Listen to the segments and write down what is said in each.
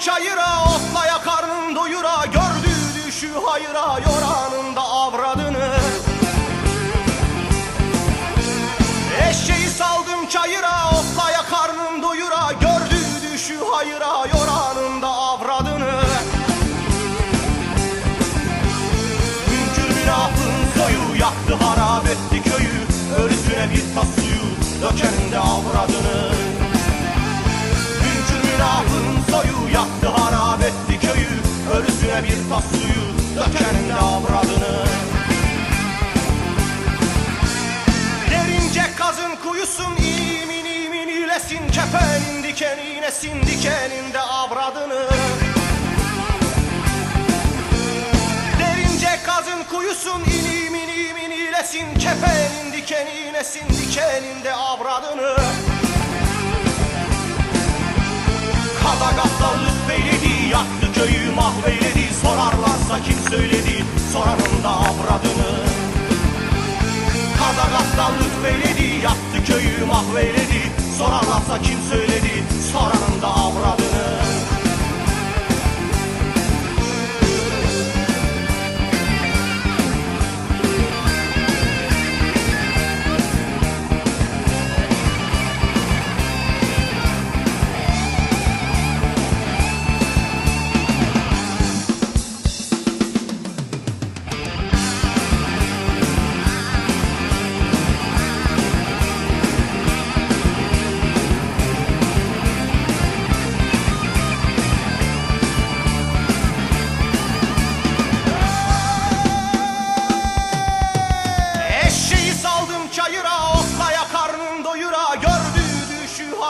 çayıra Otlaya karnın doyura Gördüğü düşü hayıra yora. Ölüsüne bir tas suyu dökenin de avradını. Derince kazın kuyusun imin imin ilesin Kepenin dikenine sin dikeninde avradını. Derince kazın kuyusun inim inim inilesin Kepenin dikenine sin dikeninde avradını. Kadagatlar lütfeyledi Kadagatlar lütfeyledi yaktı köyü mahveyledi Sorarlarsa kim söyledi? Soranın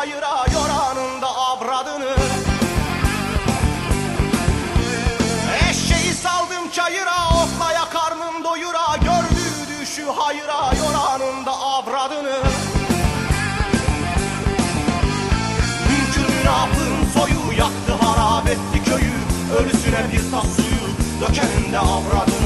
düşü hayıra yoranın da avradını. Eşeği saldım çayıra otlaya karnım doyura Gördü düşü hayıra yoranın da avradını Hünkür münafığın soyu yaktı harap etti köyü. Ölüsüne bir tas suyu dökenin de avradını